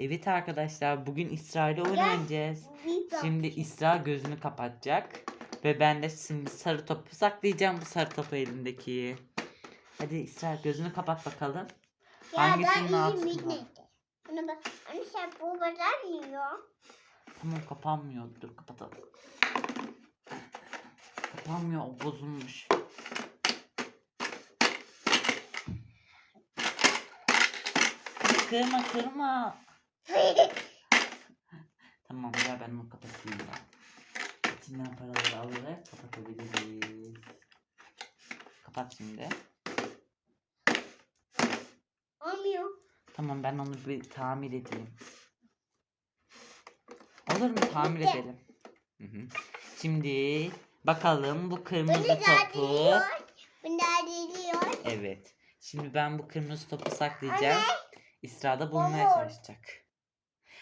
Evet arkadaşlar bugün İsra ile oyun oynayacağız. Şimdi İsra gözünü kapatacak. Ve ben de şimdi sarı topu saklayacağım bu sarı topu elindeki. Hadi İsra gözünü kapat bakalım. Ya Hangisinin ben altında? Ana bak. Anne sen bu kadar yiyor. Tamam kapanmıyor. Dur kapatalım. Kapanmıyor o bozulmuş. Kırma kırma. Tamam ya ben onu kapatayım ya. İçinden paraları alarak kapatabiliriz. Kapat şimdi. Olmuyor. Tamam ben onu bir tamir edeyim. Olur mu? Tamir Bitti. edelim. Hı hı. Şimdi bakalım bu Bunu kırmızı da topu. Bunu da diliyor. Evet. Şimdi ben bu kırmızı topu saklayacağım. İsra da bulmaya çalışacak.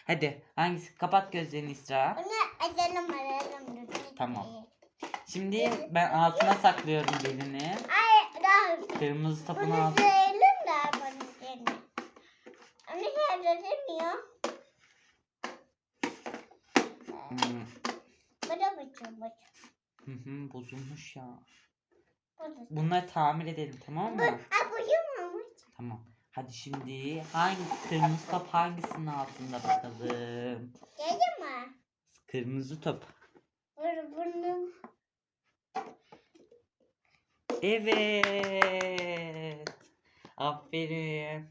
Hadi hangisi? Kapat gözlerini İsra. Bunu açalım dur. Tamam. Şimdi ben altına saklıyorum belini. Ay daha. Kırmızı topun Bunu altına. diyelim de bunu. Anne sen de demiyor. Hmm. Da bıçak bıçak. Hı hı, bozulmuş ya. Bunları tamir edelim tamam mı? bu. Hadi şimdi hangi kırmızı top hangisinin altında bakalım. Geldi mi? Kırmızı top. Bunu bunu. Evet. Aferin.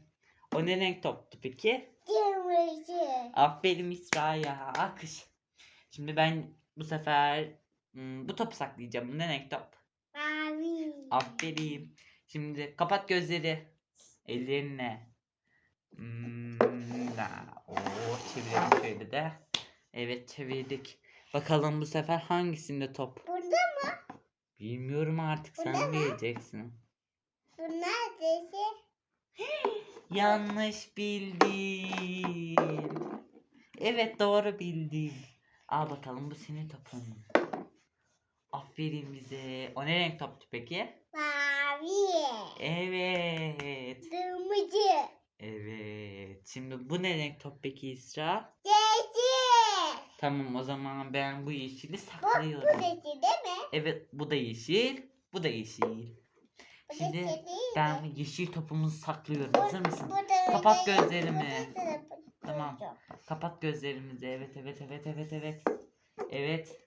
O ne renk toptu peki? Kırmızı. Aferin İsra'ya. Akış. Şimdi ben bu sefer hmm, bu topu saklayacağım. Bu ne renk top? Mavi. Aferin. Şimdi kapat gözleri. Ellerine. Hmm. Oo, çevirelim şöyle de. Evet çevirdik. Bakalım bu sefer hangisinde top? Bunda Bilmiyorum artık Bu sen bileceksin. bu neredeyse. Yanlış bildin. Evet doğru bildin. Al bakalım bu senin topun. Aferin bize. O ne renk toptu peki? Mavi. Evet. Şimdi bu ne renk top peki İsra? Yeşil. Tamam o zaman ben bu yeşili Bu, bu saklıyorum. yeşil değil mi? Evet bu da yeşil. Bu da yeşil. Bu Şimdi değil Ben mi? yeşil topumuzu saklıyorum. Bu- Hazır mısın? bu da Kapat gözlerimi. bu da- bu da- Tamam. Kapat gözlerimizi. Evet evet evet evet evet. Evet.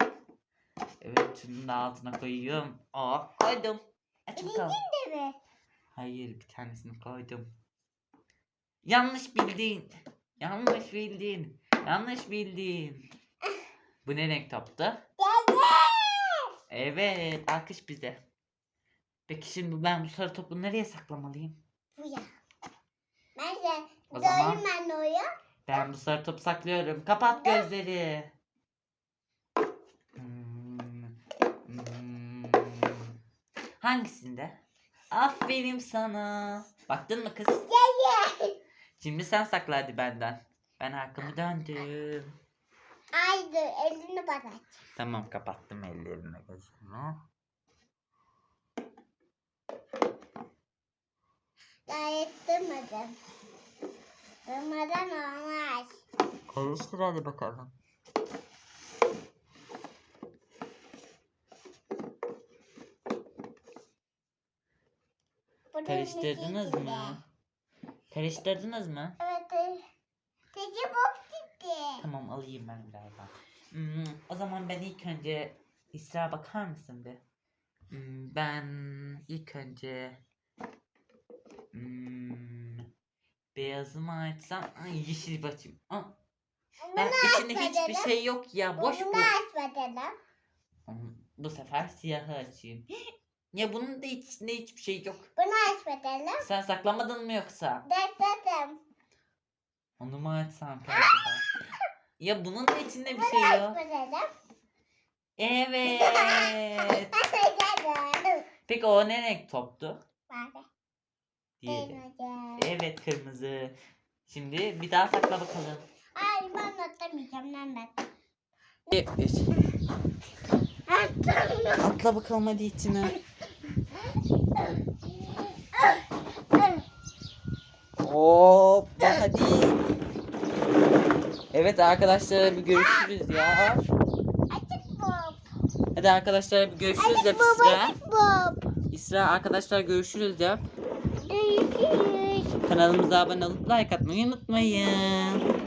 Evet şunu da altına koyuyorum. Aa koydum. Aç bakalım. Hayır bir tanesini koydum. Yanlış bildin. Yanlış bildin. Yanlış bildin. Bu ne renk toptu? Evet alkış bize. Peki şimdi ben bu sarı topu nereye saklamalıyım? Bu ya. Ben de O zaman- ben oraya. Ben bu sarı topu saklıyorum. Kapat gözleri. Hmm, hmm. Hangisinde? Aferin sana. Baktın mı kız? Şimdi sen sakla hadi benden. Ben arkamı döndüm. Haydi elini bana. Tamam kapattım ellerini gözünü. Gayet durmadım. Durmadan olmaz. Karıştır hadi bakalım. Karıştırdınız mı? Karıştırdınız mı? Evet. Peki bok gitti. Tamam alayım ben birazdan. Hmm, o zaman ben ilk önce İsra bakar mısın bir? Hmm, ben ilk önce hmm, beyazımı açsam ay, yeşil bakayım. Aa, ben içinde hiçbir şey yok ya boş bu. Bunu aç bakalım. Hmm, Bu sefer siyahı açayım. Ya bunun da içinde hiçbir şey yok. Bunu aç bakalım. Sen saklamadın mı yoksa? Dedim. Onu mu açsam ki acaba? Ya bunun da içinde bir şey yok. bakalım. Evet. Peki o ne renk toptu? Mavi. Elmaca. Evet kırmızı. Şimdi bir daha sakla bakalım. Ay ben atamayacağım. Ben de. Evet. Atla bakalım hadi içine. Hop hadi. Evet arkadaşlar bir görüşürüz ya. Hadi arkadaşlar bir görüşürüz Bob. İsra. İsra arkadaşlar görüşürüz. Görüşürüz. Kanalımıza abone olup like atmayı unutmayın.